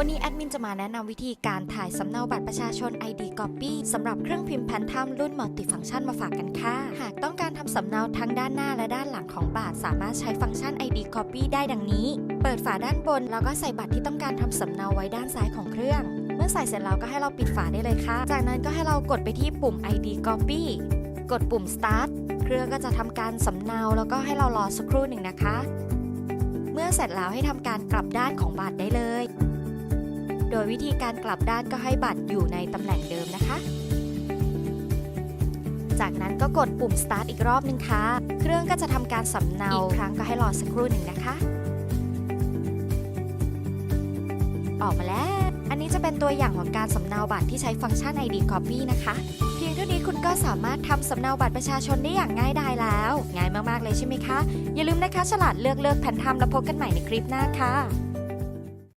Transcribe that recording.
วันนี้แอดมินจะมาแนะนำวิธีการถ่ายสำเนาบัตรประชาชน ID Copy สำหรับเครื่องพิมพ์แพนทัมรุ่นมัลติฟังก์ชันมาฝากกันค่ะ หากต้องการทำสำเนาทั้งด้านหน้าและด้านหลังของบัตรสามารถใช้ฟังก์ชัน ID Copy ได้ดังนี้ เปิดฝาด้านบน แล้วก็ใส่บัตรที่ต้องการทำสำเนาไว้ด้านซ้ายของเครื่อง เมื่อใส่เสร็จแล้วก็ให้เราปิดฝาได้เลยค่ะ จากนั้นก็ให้เรากดไปที่ปุ่ม ID Copy กดปุ่ม Start เครื่องก็จะทำการสำเนาแล้วก็ให้เรารอสักครู่หนึ่งนะคะ เมื่อเสร็จแล้วให้ทำการกลับด้านของบัตรได้เลย ยวิธีการกลับด้านก็ให้บัตรอยู่ในตำแหน่งเดิมนะคะ จากนั้นก็กดปุ่ม start อีกรอบหนึ่งค่ะ เครื่องก็จะทำการสำเนาอีกครั้งก็ให้รอสักครู่หนึ่งนะคะ ออกมาแล้ว อันนี้จะเป็นตัวอย่างของการสำเนาบัตรที่ใช้ฟังก์ชัน ID Copy นะคะเพียงเท่านี้คุณก็สามารถทำสำเนาบัตรประชาชนได้อย่างง่ายดายแล้ว ง่ายมากๆเลยใช่ไหมคะ อย่าลืมนะคะฉลาดเลือกเลือกแผ่นทำแล้วพบกันใหม่ในคลิปหน้าค่ะ